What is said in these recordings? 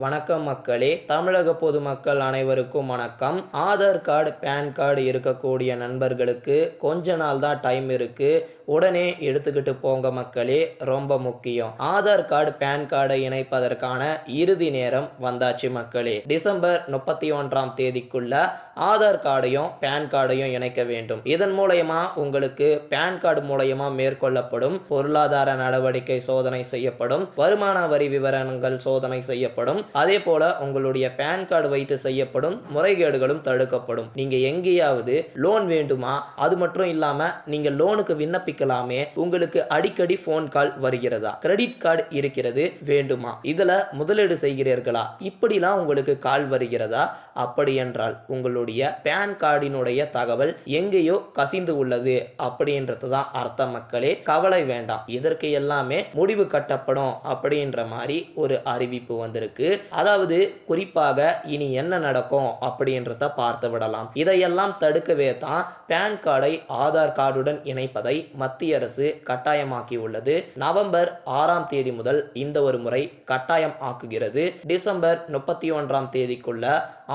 வணக்கம் மக்களே. தமிழக பொதுமக்கள் அனைவருக்கும் வணக்கம். ஆதார் கார்டு பேன் கார்டு இருக்கக்கூடிய நண்பர்களுக்கு கொஞ்ச நாள் தான் டைம் இருக்கு. உடனே எடுத்துக்கிட்டு போங்க மக்களே. ரொம்ப முக்கியம். ஆதார் கார்டு பேன் கார்டை இணைப்பதற்கான இறுதி நேரம் வந்தாச்சு மக்களே. டிசம்பர் முப்பத்தி ஒன்றாம் தேதிக்குள்ள ஆதார் கார்டையும் பேன் கார்டையும் இணைக்க வேண்டும். இதன் மூலயமா உங்களுக்கு பேன் கார்டு மூலயமா மேற்கொள்ளப்படும் பொருளாதார நடவடிக்கை சோதனை செய்யப்படும். வருமான வரி விவரங்கள் சோதனை செய்யப்படும். அதே போல உங்களுடைய பேன் கார்டு வைத்து செய்யப்படும் முறைகேடுகளும் தடுக்கப்படும். நீங்க எங்கேயாவது லோன் வேண்டுமா? அது மட்டும் இல்லாம நீங்க லோனுக்கு விண்ணப்பிக்கலாமே. உங்களுக்கு அடிக்கடி ஃபோன் கால் வருகிறதா? கிரெடிட் கார்டு இருக்கிறது வேண்டுமா? இதுல முதலீடு செய்கிறீர்களா? இப்படிலாம் உங்களுக்கு கால் வருகிறதா? அப்படி என்றால் உங்களுடைய பேன் கார்டினுடைய தகவல் எங்கேயோ கசிந்து உள்ளது அப்படின்றது தான் அர்த்த மக்களே. கவலை வேண்டாம். இதற்கு எல்லாமே முடிவு கட்டப்படும் அப்படின்ற மாதிரி ஒரு அறிவிப்பு வந்திருக்கு. அதாவது குறிப்பாக இனி என்ன நடக்கும் அப்படின்றத பார்த்து விடலாம். இதையெல்லாம் தடுக்கவே தான் பேன் கார்டை ஆதார் கார்டுடன் இணைப்பதை மத்திய அரசு கட்டாயமாக்கி உள்ளது நவம்பர் ஆறாம் தேதி முதல் இந்த ஒரு முறை கட்டாயம் ஆக்குகிறது. டிசம்பர் முப்பத்தி ஒன்றாம் தேதிக்குள்ள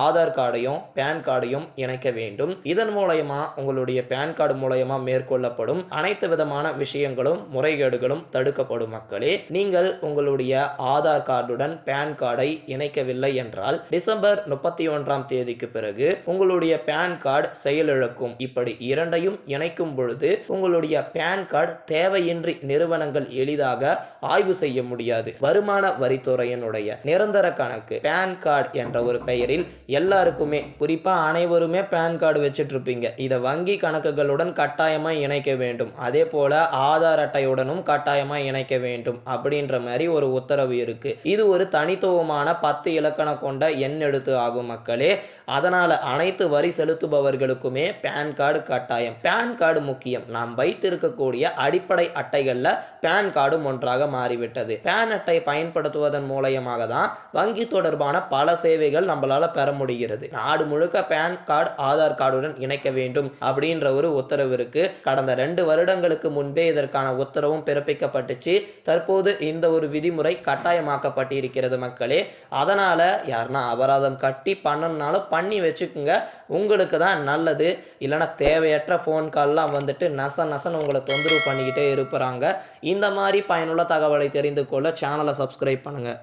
ஆதார் கார்டையும் பேன் கார்டையும் இணைக்க வேண்டும். இதன் மூலயமா உங்களுடைய பேன் கார்டு மூலயமா மேற்கொள்ளப்படும் அனைத்து விதமான விஷயங்களும் முறைகேடுகளும் தடுக்கப்படும் மக்களே. நீங்கள் உங்களுடைய ஆதார் கார்டுடன் பேன் கார்டை இணைக்கவில்லை என்றால் டிசம்பர் முப்பத்தி ஒன்றாம் தேதிக்கு பிறகு உங்களுடைய பேன் கார்டு செயலிழக்கும். இப்படி இரண்டையும் இணைக்கும் பொழுது உங்களுடைய பேன் கார்டு தேவையின்றி நிறுவனங்கள் எளிதாக ஆய்வு செய்ய முடியாது. வருமான வரித்துறையினுடைய நிரந்தர கணக்கு பேன் கார்டு என்ற ஒரு பெயரில் எல்லாருக்குமே குறிப்பா அனைவருமே பேன் கார்டு வச்சுட்டு இருப்பீங்க இதை வங்கி கணக்குகளுடன் கட்டாயமா இணைக்க வேண்டும். அதே போல ஆதார் அட்டையுடனும் கட்டாயமா இணைக்க வேண்டும் அப்படின்ற மாதிரி ஒரு உத்தரவு இருக்கு. இது ஒரு தனித்துவமான பத்து இலக்கணம் கொண்ட எண் எழுத்து ஆகும் மக்களே. அதனால் அனைத்து வரி செலுத்துபவர்களுக்குமே பேன் கார்டு கட்டாயம். பேன் கார்டு முக்கியம். நாம் வைத்திருக்கக்கூடிய அடிப்படை அட்டைகளில் பேன் கார்டும் ஒன்றாக மாறிவிட்டது. பேன் அட்டை பயன்படுத்துவதன் மூலயமாக தான் வங்கி தொடர்பான பல சேவைகள் நம்மளால் பெற முடிகிறது. நாடு முழுக்க பேன் கார்டு ஆதார் கார்டுடன் இணைக்க வேண்டும் அப்படின்ற ஒரு உத்தரவு இருக்கு. கடந்த ரெண்டு வருடங்களுக்கு முன்பே இதற்கான உத்தரவும் பிறப்பிக்கப்பட்டுச்சு. தற்போது இந்த ஒரு விதிமுறை கட்டாயமாக்கப்பட்டிருக்கிறது மக்களே. அதனால யாருன்னா அபராதம் கட்டி பண்ணணுனாலும் பண்ணி வச்சுக்குங்க. உங்களுக்கு தான் நல்லது. இல்லைன்னா தேவையற்ற ஃபோன் கால்லாம் வந்துட்டு நச நசன் உங்களை தொந்தரவு பண்ணிக்கிட்டே இருப்பாங்க இந்த மாதிரி பயனுள்ள தகவலை தெரிந்து கொள்ள சேனலை சப்ஸ்கிரைப் பண்ணுங்க.